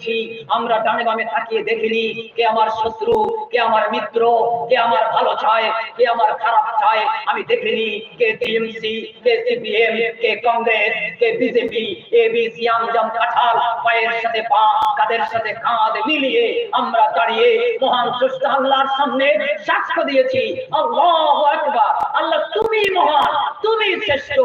গিয়েছি আমরা ডানে বামে তাকিয়ে দেখিনি। কে আমার শত্রু, কে আমার মিত্র, কে আমার ভালো চায়, কে আমার খারাপ চায়, আমি দেখিনি। কে টিএমসি, কে সিপিএম, কে কংগ্রেস, কে বিজেপি, এ বি সিয়াম জাম কাঁঠাল, পায়ের সাথে পা, কাদের সাথে কাঁধ মিলিয়ে আমরা দাঁড়িয়ে মহান স্রষ্টা আল্লাহর সামনে সাক্ষ্য দিয়েছি। আল্লাহু আকবার। আল্লাহ, তুমি মহান, তুমি শ্রেষ্ঠ,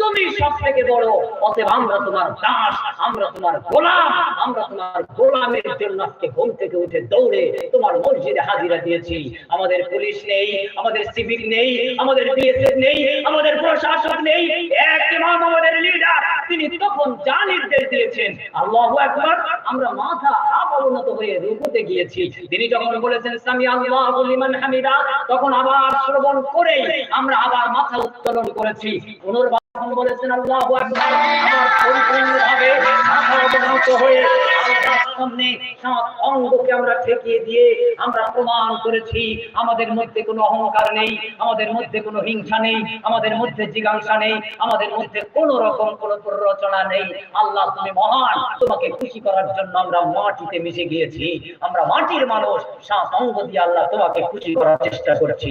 তুমি সব থেকে বড়। অতএব আমরা তোমার দাস, আমরা তোমার গোলাম, আমরা তোমার গোলামের জন্য আজকে ঘুম থেকে উঠে দৌড়ে তোমার মসজিদে হাজিরা দিয়েছি। আমাদের পুলিশ নেই, আমাদের সিভিক নেই, আমাদের বিএসএফ নেই, আমাদের প্রশাসক নেই, এক ইমাম আমাদের লিডার তিনি তখন যা নির্দেশ দিয়েছেন, আল্লাহু আকবার, আমরা মাথা অবনত হয়ে রুকুতে গিয়েছি। তিনি যখন বলেছেন, সামি আল্লাহু লিমান হামিদা তখন আবার শ্রবণ করে আমরা আবার মাথা উত্তোলন করেছি। পুনর্বার যখন বলেছেন আল্লাহু আমাদের মধ্যে নেই জিজ্ঞাসা নেই, আমাদের মধ্যে কোনো রকম কোনো প্ররোচনা নেই। আল্লাহ তুমি মহান, তোমাকে খুশি করার জন্য আমরা মাটিতে মিশে গিয়েছি, আমরা মাটির মানুষ, সাত অঙ্গ দিয়ে আল্লাহ তোমাকে খুশি করার চেষ্টা করছি।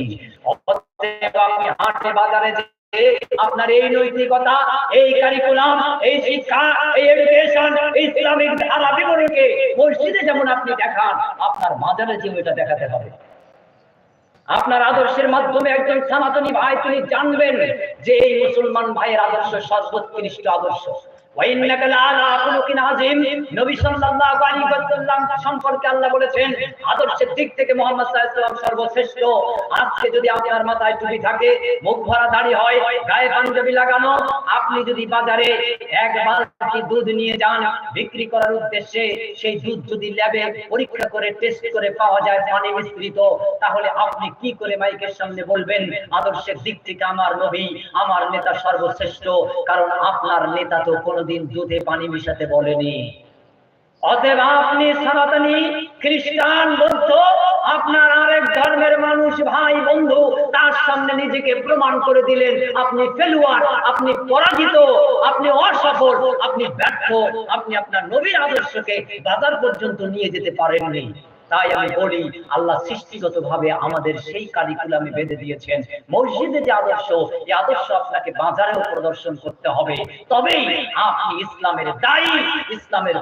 হাটে বাজারে আপনার এই নৈতিকতা, এই কারিকুলাম এই শিক্ষা, এই এডুকেশন ইসলামিক ধারা বিবরণকে মসজিদে যেমন আপনি দেখান, আপনার মাজারে যে ওইটা দেখাতে হবে। আপনার আদর্শের মাধ্যমে একজন সনাতনী ভাই, তিনি জানবেন যে এই মুসলমান ভাইয়ের আদর্শ সর্বোৎকৃষ্ট আদর্শ। আপনি যদি বাজারে এক বালতি দুধ নিয়ে যান, বিক্রি করার উদ্দেশ্যে সেই দুধ যদি ল্যাবে পরীক্ষা করে, টেস্ট করে পাওয়া যায়, পানি মিশ্রিত, তাহলে আপনি কি করে মাইকের সামনে বলবেন, আদর্শের দিক থেকে আমার নবী, আমার নেতা সর্বশ্রেষ্ঠ, কারণ আপনার নেতা তো কোনোদিন দুধে পানি মিশাতে বলেনি। অতএব আপনি সনাতনী খ্রিস্টান বৌদ্ধ, আপনার আরেক ধর্মের মানুষ ভাই বন্ধু, তার সামনে নিজেকে প্রমাণ করে দিলেন, আপনি ফেলুয়ার, আপনি পরাজিত, আপনি অসফল, আপনি ব্যর্থ, আপনি আপনার নবীর আদর্শকে বাজার পর্যন্ত নিয়ে যেতে পারেননি। তাই আমি বলি, আল্লাহ সৃষ্টিগত ভাবে আমাদের সেই কারিকুলামে বেঁধে দিয়েছেন। মসজিদে যে আদর্শ, এই আদর্শ আপনাকে বাজারেও প্রদর্শন করতে হবে। তবেই আপনি ইসলামের দায়ী, ইসলামের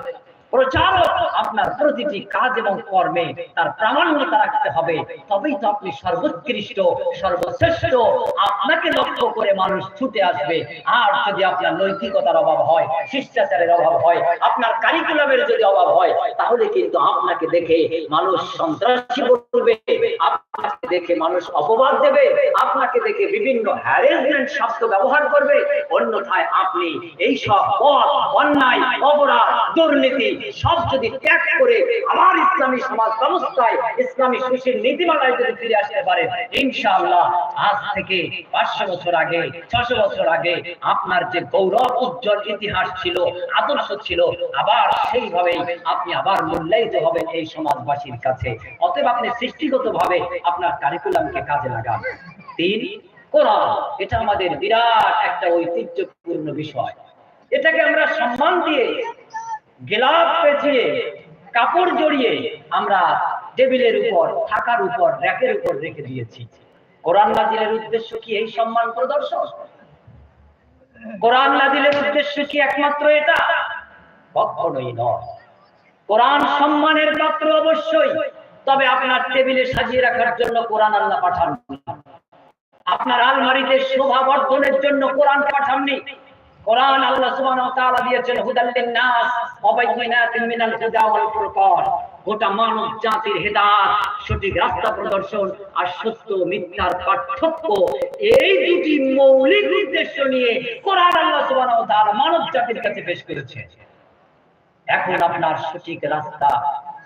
প্রচারক আপনার প্রতিটি কাজ এবং কর্মে তার প্রামাণ্যতা রাখতে হবে। তবেই তো আপনি সর্বোৎকৃষ্ট, সর্বশ্রেষ্ঠ, আপনাকে লক্ষ্য করে মানুষ ছুটে আসবে। আর যদি আপনার নৈতিকতার অভাব হয়, শিষ্টাচারের অভাব হয়, আপনার কারিকুলামের যদি অভাব হয়, তাহলে কিন্তু আপনাকে দেখে মানুষ সন্ত্রাসী বলবে, আপনাকে দেখে মানুষ অপবাদ দেবে, আপনাকে দেখে বিভিন্ন হ্যারেসমেন্ট শব্দ ব্যবহার করবে। অন্যথায় আপনি এই সব পথ, অন্যায়, অপরাধ, দুর্নীতি সব যদি ত্যাগ করে আমার ইসলামী সমাজ ব্যবস্থায়, ইসলামী সুশীল নীতিমালায় যদি ফিরে আসতে পারে, ইনশাআল্লাহ আজ থেকে পাঁচশো বছর আগে, ছশো বছর আগে আপনার যে গৌরব, উজ্জ্বল ইতিহাস ছিল, আদর্শ ছিল, আবার সেইভাবেই আপনি আবার মূল্যায়িত হবেন এই সমাজবাসীর কাছে। অতএব আপনি সৃষ্টিগত ভাবে আপনার কারিকুলামকে কাজে লাগান। তিন, কোরআন, এটা আমাদের বিরাট একটা ঐতিহ্যপূর্ণ বিষয়। এটাকে আমরা সম্মান দিয়ে গেলাপ পেঁচিয়ে, কাপড় জড়িয়ে আমরা টেবিলের উপর, থাকার উপর, র্যাকের উপর রেখে দিয়েছি। কোরআন নাজিলের উদ্দেশ্য কি এই সম্মান প্রদর্শন? কোরআন নাজিলের উদ্দেশ্য কি একমাত্র এটা? কখনোই নয়। কোরআন সম্মানের পাত্র অবশ্যই, তবে আপনার টেবিলে সাজিয়ে রাখার জন্য কোরআন আল্লাহ পাঠান আপনার আলমারিতে শোভা বর্ধনের জন্য কোরআন পাঠাননি। কোরআন আল্লাহ সুবহানাহু ওয়া তাআলা দিয়েছেন, হুদাল লিন-নাস ওয়া বাইয়িনাতিন মিনাল হুদা ওয়াল ফুরকান। গোটা মানব জাতির হেদায়েত, সঠিক রাস্তা প্রদর্শন আর সত্য মিথ্যার পার্থক্য, এই দুটি মৌলিক উদ্দেশ্য নিয়ে কোরআন আল্লাহ সুবহানাহু ওয়া তাআলা মানব জাতির কাছে পেশ করেছে এখন আপনার সঠিক রাস্তা,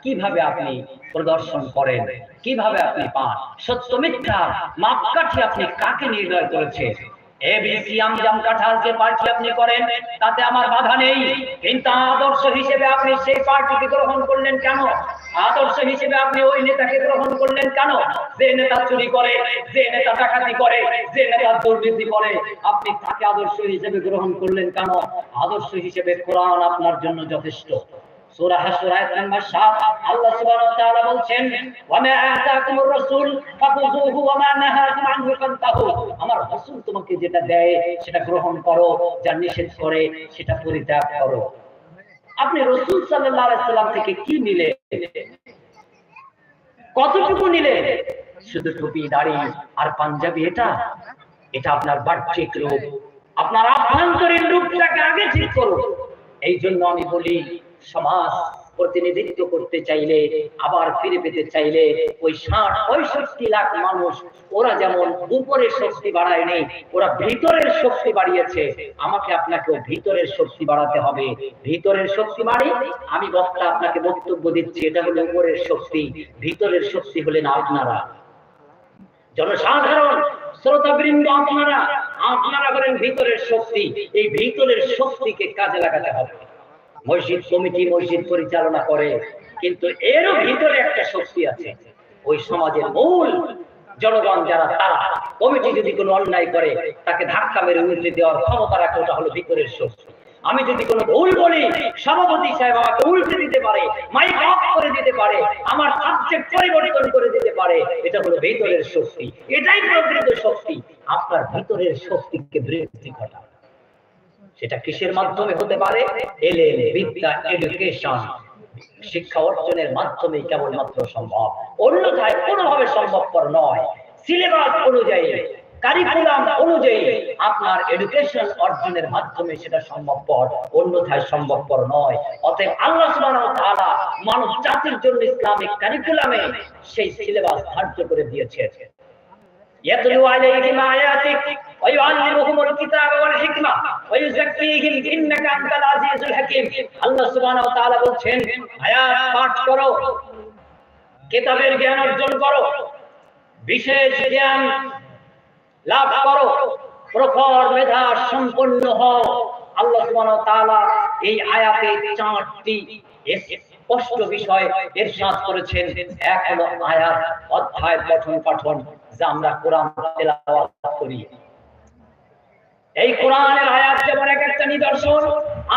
কীভাবে আপনি প্রদর্শন করেন, কীভাবে আপনি পান? সত্য মিথ্যা মাপকাঠি আপনি কাকে নির্ণয় করেছেন? আদর্শ হিসেবে আপনি ওই নেতাকে গ্রহণ করলেন কেন? যে নেতা চুরি করে, যে নেতা করে, যে নেতা দুর্নীতি করে, আপনি তাকে আদর্শ হিসেবে গ্রহণ করলেন কেন? আদর্শ হিসেবে কোরআন আপনার জন্য যথেষ্ট। সূরা হাসর আয়াত নাম্বার 7 আল্লাহ সুবহানাহু ওয়া তাআলা বলছেন, ওয়া মা আতাকুমুর রাসূল ফাখুযুহু ওয়া মা নাহাকুম আনহু ফান্তাহু। আমার রাসূল তোমাকে যেটা দেয়, সেটা গ্রহণ করো, যা নিষেধ করে, সেটা পরিত্যাগ করো। আপনি রাসূল সাল্লাম থেকে কি নিলে? কতটুকু নিলে? শুধু টুপি, দাড়ি আর পাঞ্জাবি এটা? এটা আপনার বাহ্যিক রূপ। আপনার আভ্যন্তরীণ রূপটাকে আগে ঠিক করুন। এই জন্য আমি বলি সমাজ প্রতিনিধিত্ব করতে চাইলে, আবার ফিরে পেতে চাইলে ওই ষাট, পঁয়ষট্টি লাখ মানুষ, ওরা যেমন উপরের শক্তি বাড়ায় নেই ওরা ভিতরের শক্তি বাড়িয়েছে। আমাকে আপনাকেও ভিতরের শক্তি বাড়াতে হবে। ভিতরের শক্তি বাড়ি আমি বক্তা আপনাকে বক্তব্য দিচ্ছি, এটা হলো উপরের শক্তি। ভিতরের শক্তি হলেন আপনারা। জনসাধারণ, শ্রোতাবৃন্দ, আপনারা আপনারা হলেন ভিতরের শক্তি। এই ভিতরের শক্তিকে কাজে লাগাতে হবে। মসজিদ কমিটি মসজিদ পরিচালনা করে, কিন্তু এরও ভিতরে একটা শক্তি আছে। ওই সমাজের মূল জনগণ যারা, তারা কমিটি যদি কোনো অন্যায় করে, তাকে ধাক্কা মেরে উল্টে দেওয়ার ক্ষমতা রাখে, ওটা হলো ভিতরের শক্তি। আমি যদি কোনো ভুল বলি, সভাপতি সাহেব আমাকে উল্টে দিতে পারে মাইক অফ করে দিতে পারে, আমার সাবজেক্ট পরিবর্তন করে দিতে পারে, এটা হলো ভিতরের শক্তি। এটাই প্রকৃত শক্তি। আপনার ভিতরের শক্তিকে বৃদ্ধি ঘটা সেটা কিসের মাধ্যমে হতে পারে? বিদ্যা এডুকেশন শিক্ষা অর্জনের মাধ্যমে কেবলমাত্র সম্ভব। অন্যথায় কোনোভাবে সম্ভবপর নয়। সিলেবাস অনুযায়ী কারিকুলাম অনুযায়ী আপনার এডুকেশন অর্জনের মাধ্যমে সেটা সম্ভবপর, অন্যথায় সম্ভবপর নয়। অতএব আল্লাহ মানব জাতির জন্য ইসলামিক কারিকুলামে সেই সিলেবাস ধার্য করে দিয়েছে يتلو عليهم آياتك ويعلمهم الكتاب والحكمة ويزكيهم إنك أنت العزيز الحكيم আল্লাহ সুবহানাহু ওয়া তাআলা বলছেন আয়াত পাঠ করো কিতাবের জ্ঞান অর্জন করো বিশেষ জ্ঞান লাভ করো প্রখর মেধা সম্পন্ন হও আল্লাহ সুবহানাহু ওয়া তাআলা এই আয়াতে চারটি স্পষ্ট বিষয় ইরশাদ করেছেন এক হলো আয়াত অধ্যায় পঠন পাঠন যা আমরা কোরআন করি। এই কোরআনের আয়াত যেমন এক একটা নিদর্শন,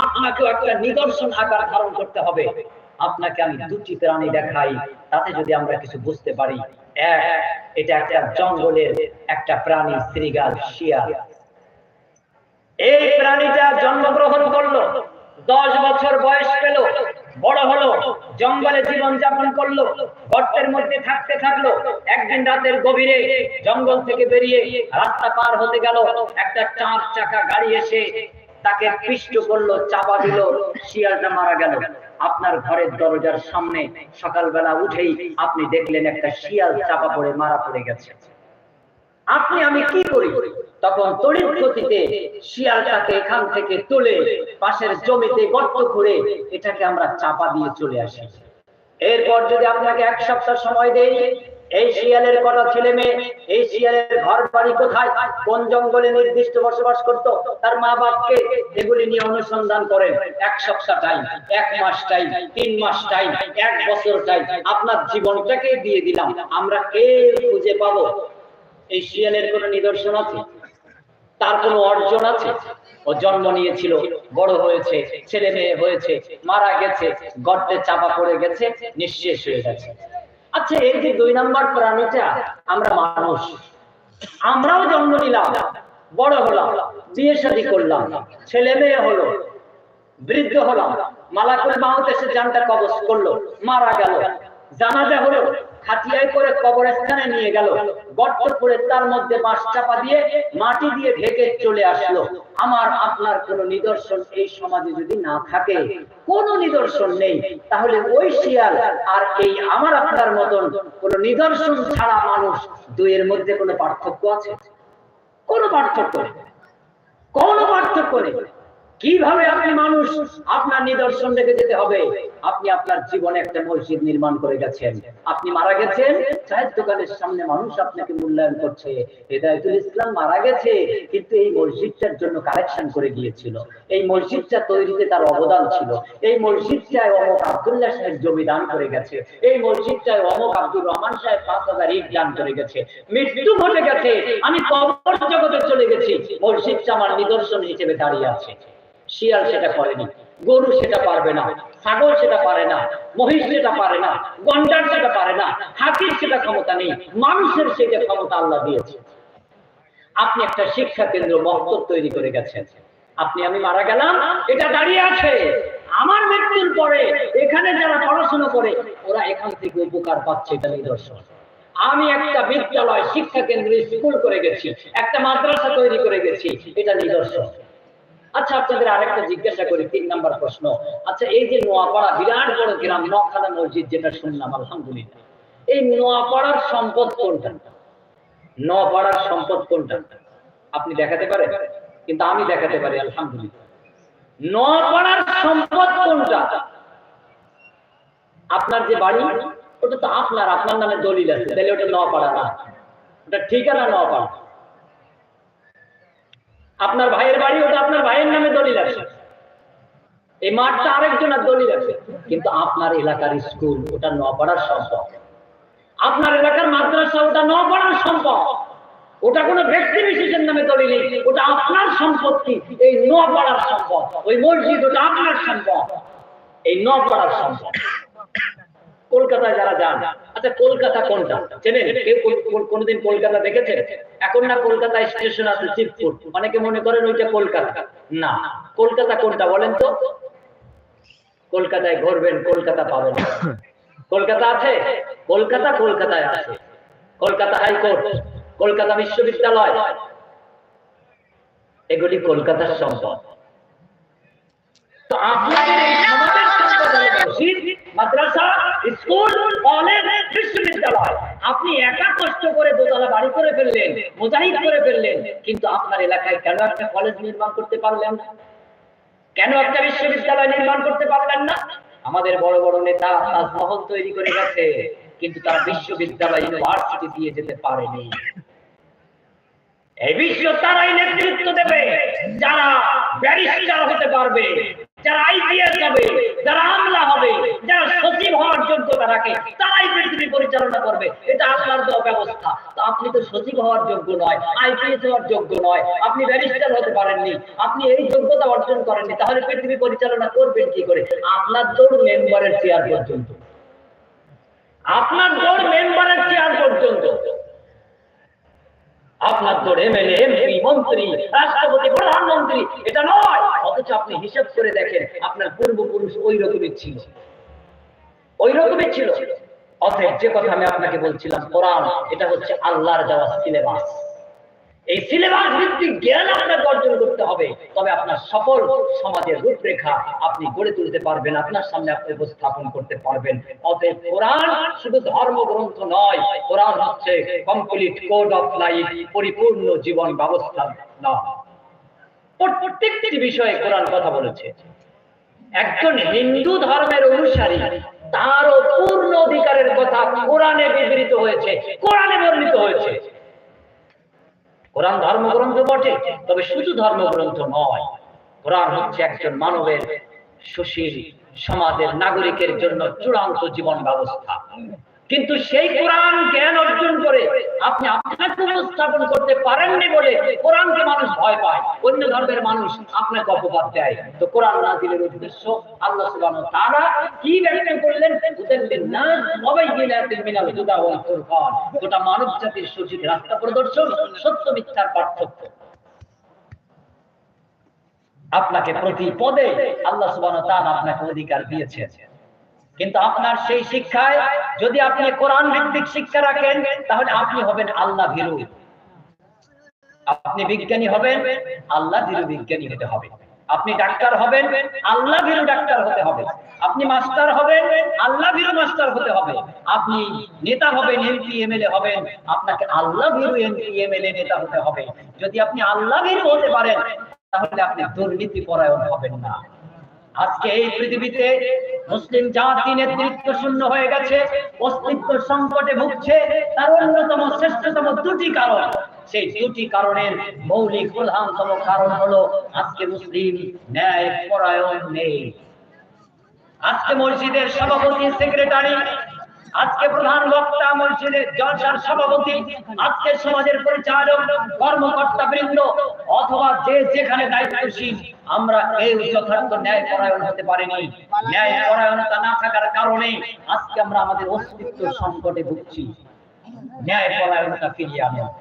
আপনাকেও একটা নিদর্শন আকার ধারণ করতে হবে। আপনাকে আমি দুটি প্রাণী দেখাই, তাতে যদি আমরা কিছু বুঝতে পারি। এটা একটা জঙ্গলের একটা প্রাণী শ্রীগাল শিয়াল। এই প্রাণীটা জন্মগ্রহণ করল, দশ বছর বয়স পেল। বড় হলো, জঙ্গলে জীবন যাপন করল, গর্তের মধ্যে থাকতে থাকল, একদিন রাতের গভীরে জঙ্গল থেকে বেরিয়ে রাস্তা পার হতে গেল, একটা চার চাকা গাড়ি এসে তাকে পিষ্ট করল, চাপা দিল, শিয়ালটা মারা গেল। আপনার ঘরের দরজার সামনে সকালবেলা উঠেই আপনি দেখলেন একটা শিয়াল চাপা পড়ে, মারা পড়ে গেছে। আপনি, আমি কি করি? তখন তড়িৎ গতিতে শিয়ালটাকে এখান থেকে তুলে পাশের জমিতে গর্ত করে এটাকে আমরা চাপা দিয়ে চলে আসি। এরপর যদি আপনাকে এক সপ্তাহ সময় দেই, এই শিয়ালের কটা ছেলে মেয়ে, এই শিয়ালের ঘর বাড়ি কোথায়, কোন জঙ্গলে নির্দিষ্ট বসবাস করত, তার মা বাপকে এগুলি নিয়ে অনুসন্ধান করেন। এক সপ্তাহ টাইম এক মাস টাইম তিন মাস টাইম এক বছর টাইম আপনার জীবনটাকে দিয়ে দিলাম, আমরা কে খুঁজে পাবো? এই শিয়ালের কোনো নিদর্শন আছে? তার কোনো অর্জন আছে? ও জন্ম নিয়েছিল, বড় হয়েছে, ছেলে মেয়ে হয়েছে, মারা গেছে, গর্তে চাপা পড়ে গেছে, নিঃশেষ হয়ে গেছে। আচ্ছা এই যে দুই নম্বর প্রাণীটা, আমরা মানুষ। আমরাও জন্ম নিলাম, বড় হলাম, বিয়ে শাদী করলাম, ছেলে মেয়ে হলো, বৃদ্ধ হলাম, মালাকুল মাউত এসে জানটা কবজ করল, মারা গেল। জানাজা হলো খাটিয়ায় করে কবরস্থানে নিয়ে গেল। গর্ত করে তার মধ্যে বাঁশ চাপা দিয়ে মাটি দিয়ে ঢেকে চলে আসলো। আমার, আপনার কোনো নিদর্শন এই সমাজে যদি না থাকে, কোনো নিদর্শন নেই। তাহলে ওই শিয়াল আর এই আমার আপনার মতন কোনো নিদর্শন ছাড়া মানুষ দুইয়ের মধ্যে কোনো পার্থক্য আছে? কোনো পার্থক্য কোনো পার্থক্য নেই। কীভাবে আপনি মানুষ? আপনার নিদর্শন রেখে যেতে হবে। আপনি আপনার জীবনে একটা মসজিদ নির্মাণ করে গেছেন। আপনি মারা গেছেন। চায়ের দোকানের সামনে মানুষ আপনাকে মূল্যায়ন করছে। হেদায়তুল ইসলাম মারা গেছে, কিন্তু এই মসজিদটার জন্য কালেকশন করে গিয়েছিল। এই মসজিদটা তৈরিতে তার অবদান ছিল। এই মসজিদটায় অমক আব্দুল্লাহ সাহেব জমি দান করে গেছে। এই মসজিদটায় অমক আব্দুর রহমান সাহেব পাঁচ হাজার ইট দান করে গেছে। মৃত্যু ঘটে গেছে। আমি কবর জগতে চলে গেছি। মসজিদটা আমার নিদর্শন হিসেবে দাঁড়িয়ে আছে। শিয়াল সেটা করেনি, গরু সেটা পারবে না, ছাগল সেটা পারে না, মহিষ সেটা পারে না, গন্ডার সেটা পারে না, হাতির সেটা ক্ষমতা নেই, মানুষের সেটা ক্ষমতা আল্লাহ দিয়েছে। আপনি একটা শিক্ষা কেন্দ্র মহত্ব তৈরি করে গেছেন। আপনি, আমি মারা গেলাম, এটা দাঁড়িয়ে আছে। আমার মৃত্যুর পরে, এখানে যারা পড়াশোনা করে, ওরা এখান থেকে উপকার পাচ্ছে, এটা নিদর্শন। আমি একটা বিদ্যালয় শিক্ষা কেন্দ্র স্কুল করে গেছি, একটা মাদ্রাসা তৈরি করে গেছি, এটা নিদর্শন। আচ্ছা আপনাদের আরেকটা জিজ্ঞাসা করি, তিন নাম্বার প্রশ্ন। আচ্ছা এই যে নোয়াপাড়া, বিরাট বড় গ্রাম নখানা মসজিদ, যেটা শুনলাম, আলহামদুলিল্লাহ। এই নোয়াপাড়ার সম্পদ কোনটা? নোয়াপাড়ার সম্পদ কোনটা? আপনি দেখাতে পারেন? কিন্তু আমি দেখাতে পারি, আলহামদুলিল্লাহ। নোয়াপাড়ার সম্পদ কোনটা? আপনার যে বাড়ি, ওটা তো আপনার আপনার নামে দলিল আছে, তাহলে ওটা নোয়াপাড়া না। ওটা ঠিকানা নোয়াপাড়া। আপনার ভাইয়ের বাড়ি, ওটা আপনার ভাইয়ের নামে দলিল আছে। এই মাঠটা আরেকজনের দলিল আছে। কিন্তু আপনার এলাকার স্কুল, ওটা নোয়াপাড়ার সম্পদ আপনার এলাকার মাদ্রাসা, ওটা নপাড়ার সম্পদ ওটা কোনো ব্যক্তি বিশেষের নামে দলিল নেই। ওটা আপনার সম্পত্তি। এই নপাড়ার সম্পদ। ওই মসজিদ, ওটা আপনার সম্পদ। এই নপাড়ার সম্পদ। কলকাতায় যারা যান আচ্ছা কলকাতা কোনটা? চেনেন? কোনোদিন কলকাতা দেখেছেন? এখন না কলকাতা স্টেশন আছে চিতপুর অনেকে মনে করেন ওইটা কলকাতা। না। কলকাতা কোনটা বলেন তো? কলকাতায় ঘুরবেন, কলকাতা পাবেন। কলকাতা আছে? কলকাতা কলকাতায় আছে। কলকাতা হাইকোর্ট, কলকাতা বিশ্ববিদ্যালয়। এগুলি কলকাতার সম্পদ। তো আপনাদের এই হলো বিশ্ববিদ্যালয় নির্মাণ করতে পারলেন না? আমাদের বড় বড় নেতা তাজমহল তৈরি করে গেছে, কিন্তু তারা বিশ্ববিদ্যালয় ইউনিভার্সিটি দিয়ে যেতে পারেনি। এই বিশ্ব তারাই নেতৃত্ব দেবে, যারা ব্যারিস্টার হতে পারবে যারা আইপিএস হবে, যারা আমলা হবে, যারা সচিব হওয়ার যোগ্যতা রাখে, তারাই পৃথিবী পরিচালনা করবে। এটা আল্লাহর দেওয়া ব্যবস্থা। তো আপনি তো সচিব হওয়ার যোগ্য নয়, আইপিএস হওয়ার যোগ্য নয়, আপনি ব্যারিস্টার হতে পারেননি, আপনি এই যোগ্যতা অর্জন করেননি, তাহলে পৃথিবী পরিচালনা করবেন কি করে? আপনার দৌড় মেম্বারের চেয়ার পর্যন্ত। আপনার দৌড় মেম্বারের চেয়ার পর্যন্ত। আপনার তোর এমএলএ এমপি মন্ত্রী, রাষ্ট্রপতি, প্রধানমন্ত্রী, এটা নয়। অথচ আপনি হিসাব করে দেখেন, আপনার পূর্বপুরুষ ওই রকমের ছিল। ওই রকমের ছিল। অথচ যে কথা আমি আপনাকে বলছিলাম, কোরআন, এটা হচ্ছে আল্লাহর দেওয়া সিলেবাস। এই সিলেবাস ভিত্তিক জ্ঞান আপনাকে অর্জন করতে হবে। তবে আপনার সকল সমাজের রূপরেখা আপনি গড়ে তুলতে পারবেন, আপনার সামনে আপনি উপস্থাপন করতে পারবেন। অতএব কোরআন শুধু ধর্মগ্রন্থ নয়, কোরআন হচ্ছে কমপ্লিট কোড অফ লাইফ পরিপূর্ণ জীবন ব্যবস্থা না প্রত্যেকটি বিষয়ে কোরআন কথা বলেছে। একজন হিন্দু ধর্মের অনুসারী, তারও পূর্ণ অধিকারের কথা কোরআনে বিবৃত হয়েছে, কোরআনে বর্ণিত হয়েছে। কোরআন ধর্মগ্রন্থ বটে, তবে শুধু ধর্মগ্রন্থ নয়, কোরআন হচ্ছে একজন মানবের সুশীল সমাজের নাগরিকের জন্য চূড়ান্ত জীবন ব্যবস্থা। কিন্তু সেই কোরআন জ্ঞান অর্জন করে আপনি আপনাকে উপস্থাপন করতে পারেননি বলে কোরআনকে মানুষ ভয় পায়। অন্য ধর্মের মানুষ আপনাকে অপবাদ দেয়। তো কোরআন নাজিলের উদ্দেশ্য আল্লাহ সুবহানাহু ওয়া তাআলা কি ব্যাখ্যা করলেন? হুদাল্লিন নাস ওয়া বাইয়িনাতিন মিনাল হুদা ওয়াল ফুরকান। গোটা মানব জাতির সঠিক রাস্তা প্রদর্শন, সত্য মিথ্যার পার্থক্য। আপনাকে প্রতি পদে আল্লাহ সুবহানাহু ওয়া তাআলা আপনাকে অধিকার দিয়েছেন। কিন্তু আপনার সেই শিক্ষায় যদি আপনি কোরআন ভিত্তিক শিক্ষা রাখেন, তাহলে আপনি হবেন আল্লাহ ভীরু। আপনি বিজ্ঞানী হবেন, আল্লাহ ভীরু বিজ্ঞানী হতে হবে। আপনি ডাক্তার হবেন, আল্লাহ ভীরু ডাক্তার হতে হবে। আপনি মাস্টার হবেন, আল্লাহ ভীরু মাস্টার হতে হবে। আপনি নেতা হবেন এমপি এমএলএ হবেন, আপনাকে আল্লাহ ভীরু এমপি এমএলএ নেতা হতে হবে। যদি আপনি আল্লাহ ভীরু হতে পারেন, তাহলে আপনি দুর্নীতি পরায়ণ হবেন না। আজকে এই পৃথিবীতে মুসলিম জাতি নেতৃত্ব শূন্য হয়ে গেছে, অস্তিত্ব সংকটে ভুগছে, তার অন্যতম শ্রেষ্ঠতম দুটি কারণ। সেই দুটি কারণের মৌলিক প্রধানতম কারণ হলো আজকে মুসলিম ন্যায় পরায়ণ নেই। আজকে মসজিদের সভাপতি, সেক্রেটারি আজকে প্রধান বক্তা মসজিদের জলসার সভাপতি, আজকে সমাজের পরিচালক, কর্মকর্তা বৃন্দ, অথবা যে যেখানে দায়িত্বশীল, আমরা এই যথার্থ ন্যায় পরায়ণ হতে পারিনি। ন্যায় পরায়ণতা না থাকার কারণে আজকে আমরা আমাদের অস্তিত্ব সংকটে ভুগছি। ন্যায় পরায়ণতা ফিরিয়ে আনো।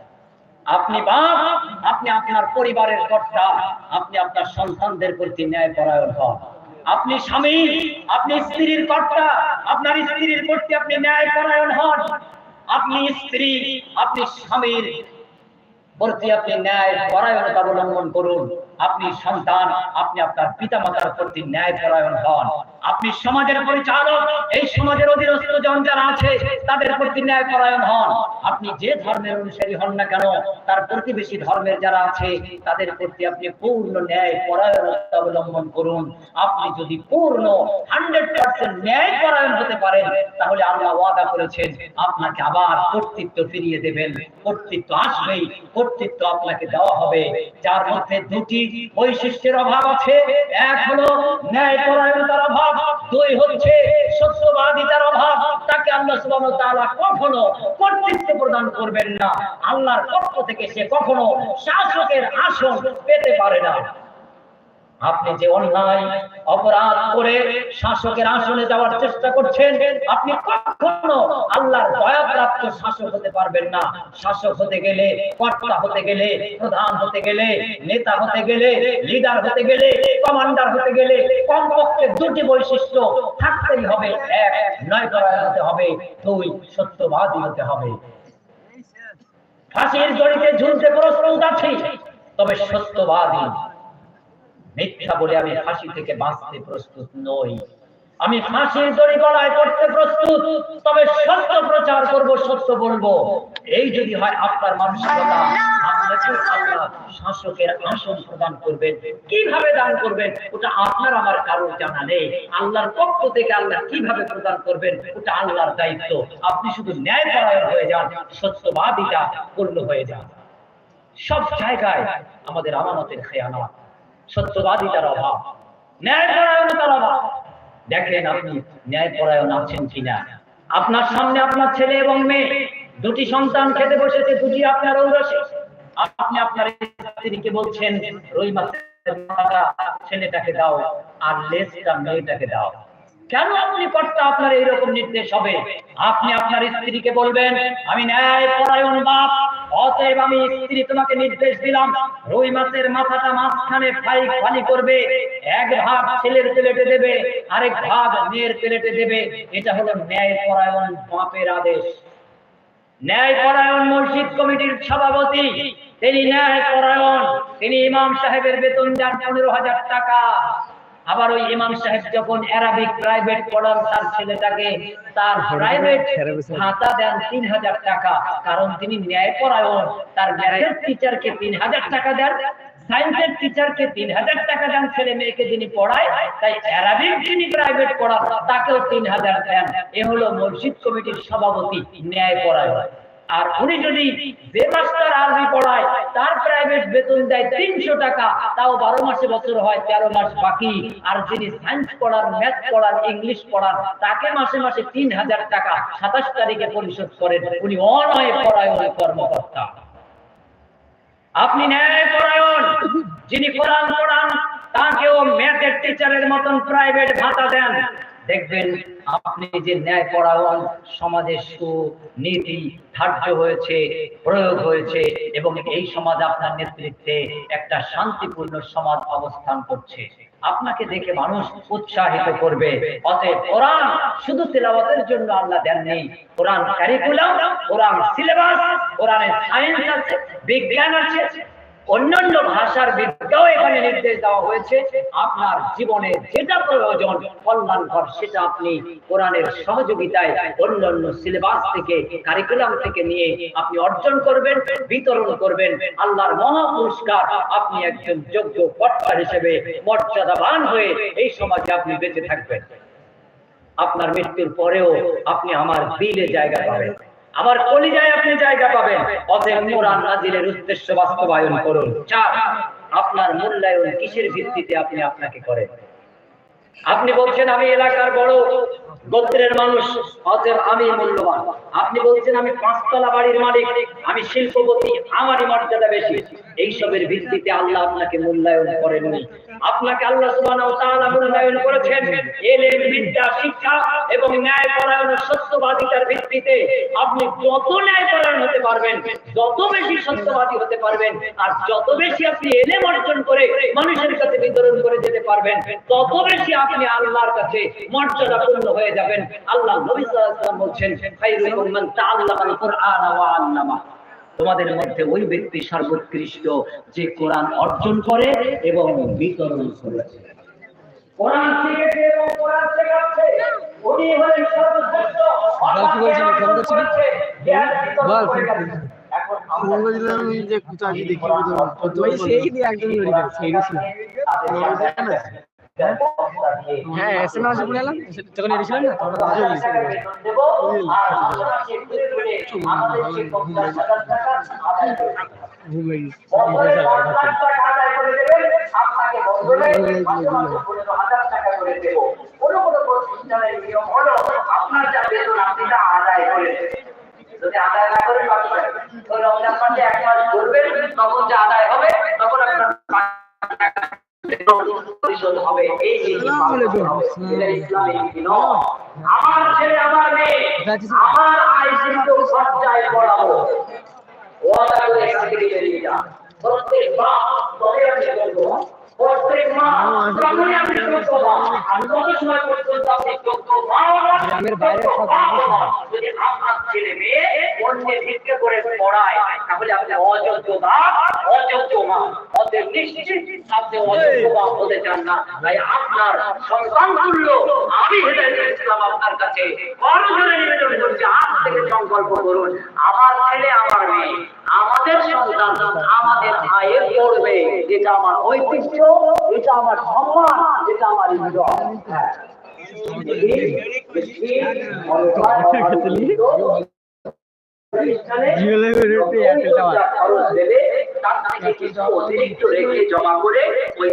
আপনি বাপ, আপনি আপনার পরিবারের কর্তা, আপনি আপনার সন্তানদের প্রতি ন্যায় পরায়ণ হন। আপনি স্বামী, আপনি স্ত্রীর কর্তা, আপনার স্ত্রীর প্রতি আপনি ন্যায় পরায়ণ হন। আপনি স্ত্রী, আপনি স্বামীর প্রতি আপনি ন্যায় পরায়ণতা অবলম্বন করুন। আপনি সন্তান, আপনি আপনার পিতা মাতার প্রতি ন্যায় পরায়ণ হন। আপনি সমাজের পরিচালক, এই সমাজের অধীনস্থ জন যারা আছে, তাদের প্রতি ন্যায় পরায়ণ হন। আপনি যে ধর্মের অনুসারী হন না কেন, তার প্রতিবেশী ধর্মের যারা আছে, তাদের প্রতি আপনি পূর্ণ ন্যায় পরায়ণতা অবলম্বন করুন। আপনি যদি পূর্ণ হান্ড্রেড পার্সেন্ট ন্যায় পরায়ণ হতে পারেন, তাহলে আল্লাহ ওয়াদা করেছেন, আপনাকে আবার কর্তৃত্ব ফিরিয়ে দেবেন। কর্তৃত্ব আসবেই, কর্তৃত্ব আপনাকে দেওয়া হবে। যার মধ্যে দুটি বৈশিষ্ট্যের অভাব আছে। এক হলো ন্যায় পরায়ণতার অভাব, দুই হচ্ছে সত্যবাদিতার অভাব। তাকে আল্লাহ সুবহানাহু ওয়া তাআলা কখনো কর্তৃত্ব প্রদান করবেন না। আল্লাহর পক্ষ থেকে সে কখনো শাসকের আসন পেতে পারে না। আপনি যে অন্যায় অপরাধ করে শাসকের আসনে যাওয়ার চেষ্টা করছেন, আপনি কখনো আল্লাহর দয়াপ্রাপ্ত শাসক হতে পারবেন না। শাসক হতে গেলে, কর্তা হতে গেলে, প্রধান হতে গেলে, নেতা হতে গেলে লিডার হতে গেলে কমান্ডার হতে গেলে, কমপক্ষে দুটি বৈশিষ্ট্য থাকতেই হবে। এক নয় করা হতে হবে। দুই, সত্যবাদী হতে হবে। ফাঁসির জড়িতে ঝুলতে প্রস্তুত আছি তবে সত্যবাদী মিথ্যা বলে আমি ফাঁসি থেকে বাঁচতে প্রস্তুত নই। আমি ফাঁসির দড়ি গলায় করতে প্রস্তুত, তবে সত্য প্রচার করব, সত্য বলব। এই যদি হয় আপনার মানসিকতা, আপনাকে আল্লাহ শাসকের আসন প্রদান করবেন। কীভাবে দান করবেন? ওটা আপনার, আমার কারোর জানা নেই। আল্লাহর পক্ষ থেকে আল্লাহ কীভাবে প্রদান করবেন? ওটা আল্লাহর দায়িত্ব। আপনি শুধু ন্যায় পরায়ণ হয়ে যান, সত্যবাদিতা পূর্ণ হয়ে যান। সব জায়গায় আমাদের আমানতের খেয়ানত সত্যবাদিতার অভাব ন্যায় পরায়ণতার অভাব। দেখেন আপনি ন্যায় পরায়ণ আছেন কিনা? আপনার সামনে আপনার ছেলে এবং মেয়ে, দুটি সন্তান খেতে বসেছে দুটি আপনার ঔরসে। আপনি আপনার স্ত্রীকে বলছেন রই মাছের ছেলেটাকে দাও, আর লেজটা মেয়েটাকে দাও। কেন আপনি কর্তা আপনার এইরকম নির্দেশ হবে? আপনি আপনার স্ত্রীকে বলবেন, আমি ন্যায় পরায়ণ বাপ, অতএব আমি স্ত্রী তোমাকে নির্দেশ দিলাম, রুই মাছের মাথাটা মাঝখানে ফ্রাই ফালি করবে, এক ভাগ ছেলের প্লেটে দেবে, আরেক ভাগ মেয়ের প্লেটে দেবে। এটা হলো ন্যায় পরায়ণ বাপের আদেশ। ন্যায় পরায়ণ মসজিদ কমিটির সভাপতি, তিনি ন্যায় পরায়ণ, তিনি ইমাম সাহেবের বেতন যান পনেরো হাজার টাকা। আবার ওই ইমাম সাহেব যখন অ্যারাবিক প্রাইভেট পড়ান, তার ছেলেটাকে তার প্রাইভেট ভাতা দেন তিন হাজার টাকা। কারণ তিনি ন্যায় পরায়ণ। তার ম্যাথের টিচারকে তিন হাজার টাকা দেন সায়েন্সের টিচারকে তিন হাজার টাকা দেন ছেলে মেয়েকে যিনি পড়ায়, তাই অ্যারাবিক যিনি প্রাইভেট পড়ান, তাকেও তিন হাজার দেন। এ হলো মসজিদ কমিটির সভাপতি, ন্যায় পরায়ণ। আর উনি যদি যে মাস্টার আরবি পড়ায়, তার প্রাইভেট বেতন দেয় তিনশো টাকা, তাও বারো মাসে বছর হয়, তেরো মাস বাকি। আর যিনি সায়েন্স পড়ান ম্যাথ পড়ান ইংলিশ পড়ান তাকে মাসে মাসে তিন হাজার টাকা সাতাশ তারিখে পরিশোধ করেন। উনি অনয় পরায়ণ কর্মকর্তা। আপনি ন্যায় পরায়ণ যিনি কোরআন পড়ান, তাকেও ম্যাথের টিচারের মতন প্রাইভেট ভাতা দেন। দেখবেন আপনি যে ন্যায় পরায়ণ সমাজের সুনীতি ধার্য হয়েছে, প্রয়োগ হয়েছে এবং এই সমাজ আপনার নেতৃত্বে একটা শান্তিপূর্ণ সমাজ অবস্থান করছে। আপনাকে দেখে মানুষ উৎসাহিত করবে। অতএব কোরআন শুধু তেলাওয়াতের জন্য আল্লাহ দেননি। কোরআন কারিকুলাম কোরআন সিলেবাস কোরআনের সায়েন্স আছে, বিজ্ঞান আছে অন্যান্য ভাষার বিদ্যাও এখানে নির্দেশ দেওয়া হয়েছে। আপনার জীবনে যেটা প্রয়োজন কল্যাণকর সেটা আপনি কোরআনের সহযোগিতায় অন্যান্য সিলেবাস থেকে কারিকুলাম থেকে নিয়ে আপনি অর্জন করবেন, বিতরণ করবেন। আল্লাহর মহা পুরস্কার আপনি একজন যোগ্য কর্তা হিসেবে মর্যাদাবান হয়ে এই সমাজে আপনি বেঁচে থাকবেন। আপনার মৃত্যুর পরেও আপনি আমার দিলে জায়গা পাবেন। আমার কলিজায় আপনি জায়গা পাবেন। অতএব কোরআন নাজিলের উদ্দেশ্য বাস্তবায়ন করুন। চার, আপনার মূল্যায়ন কিসের ভিত্তিতে আপনি আপনাকে করেন? আপনি বলছেন, আমি এলাকার বড় গোত্রের মানুষ, অতএব আমি মূল্যবান। আপনি বলছেন, আমি পাঁচতলা বাড়ির মালিক, আমি শিল্পপতি, আমারই মর্যাদা বেশি। এইসবের ভিত্তিতে আল্লাহ আপনাকে মূল্যায়ন করেননি। আপনাকে আল্লাহ সুবহানাহু ওয়া তাআলা মূল্যায়ন করেছেন। এলেম, বিদ্যা, শিক্ষা এবং ন্যায় পরায়ণ সত্যবাদিতার ভিত্তিতে আপনি যত ন্যায় পরায়ণ হতে পারবেন, যত বেশি সত্যবাদী হতে পারবেন, আর যত বেশি আপনি এলেম অর্জন করে মানুষের কাছে বিতরণ করে যেতে পারবেন, তত বেশি আপনি আল্লাহর কাছে মর্যাদাপূর্ণ হয়ে যাবেন। আল্লাহ নবী সাল্লাল্লাহু আলাইহি ওয়াসাল্লাম বলছেন খায়রুকুম মান তাআল্লামাল কুরআন ওয়া আল্লামা। তোমাদের মধ্যে ওই ব্যক্তি সর্বোৎকৃষ্ট যে কোরআন অর্জন করে এবং বিতরণ করেছে কোরআন শিখেছে এবং কোরআন শেখাচ্ছে। উনি হলেন সর্বশ্রেষ্ঠ। বল কি ফোন করছিলি? বল, করে এখন যে কোথাও দেখি সেই দিয়ে একদম সেই ছিল হ্যাঁ এস এম বলে এলাম যখন এসেছিলাম না, তখন আজও আদায় করে রমজান তখন যা আদায় হবে, তখন আপনার পরিশোধ হবে। এই ইসলামিক। আমার ছেলে আমার মেয়ে আমার আইসিতে সজ্জায় পড়াবো। ওয়াদা করে এখান বেরিয়ে যা প্রত্যেক বাপ তবে আমি বলব গ্রামের বাইরে সব যদি আপনার ছেলে মেয়ে অন্যের ভিক্ষে করে পড়ায় তাহলে আপনি অযোগ্য বাপ অযোগ্য মা অতএব নিশ্চিত আপনি অযোগ্য বাপ হতে চান না। তাই আপনার সন্তান তুল্য আমি আপনার কাছে বড় জোরে নিবেদন করছি আজ থেকে সংকল্প করুন আমার ছেলে আমার মেয়ে আমাদের সন্তান আমাদের ভাইয়ের পড়বে যেটা আমার ঐতিহ্য এটা আমার সম্মান এটা আমার ইজ্জত হ্যাঁ। খরচ দেবে তার থেকে কিছু অতিরিক্ত রেখে জমা করে ওই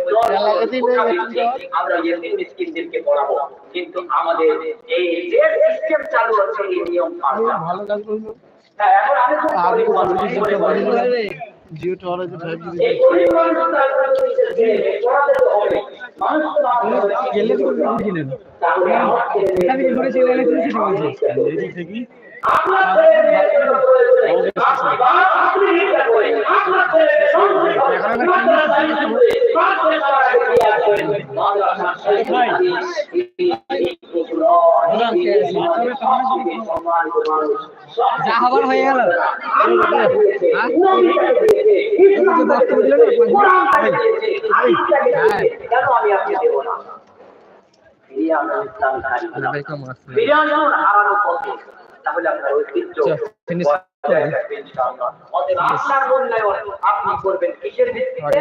আমরা ইয়েতিম মিসকিনদেরকে পড়াবো। কিন্তু আমাদের এই যে সিস্টেম চালু হচ্ছে এই নিয়ম ভালো কাজ করল হ্যাঁ, এখন আমি খুব গরিব মানুষ, জিও টাওয়ার আছে ফাইভ জি গেলে তো কোনো বুঝি না তাহলে আমার এখানে কি করে ছেলে এনেছে বলছে। এই থেকে আপনার ছেলে মেয়ের আপনি বাবা, করেন। আপনার ছেলে মেয়ে সংসার করেন। মাদ্রাসা স্কুলে, মাদ্রাসা দিয়ে আসবেন। মাদ্রাসা মানুষ। যা হবার হয়ে গেল। ফিরে আসুন হারানো পথে তাহলে আপনার ঐতিহ্য আপনি করবেন কিসের ভিত্তিতে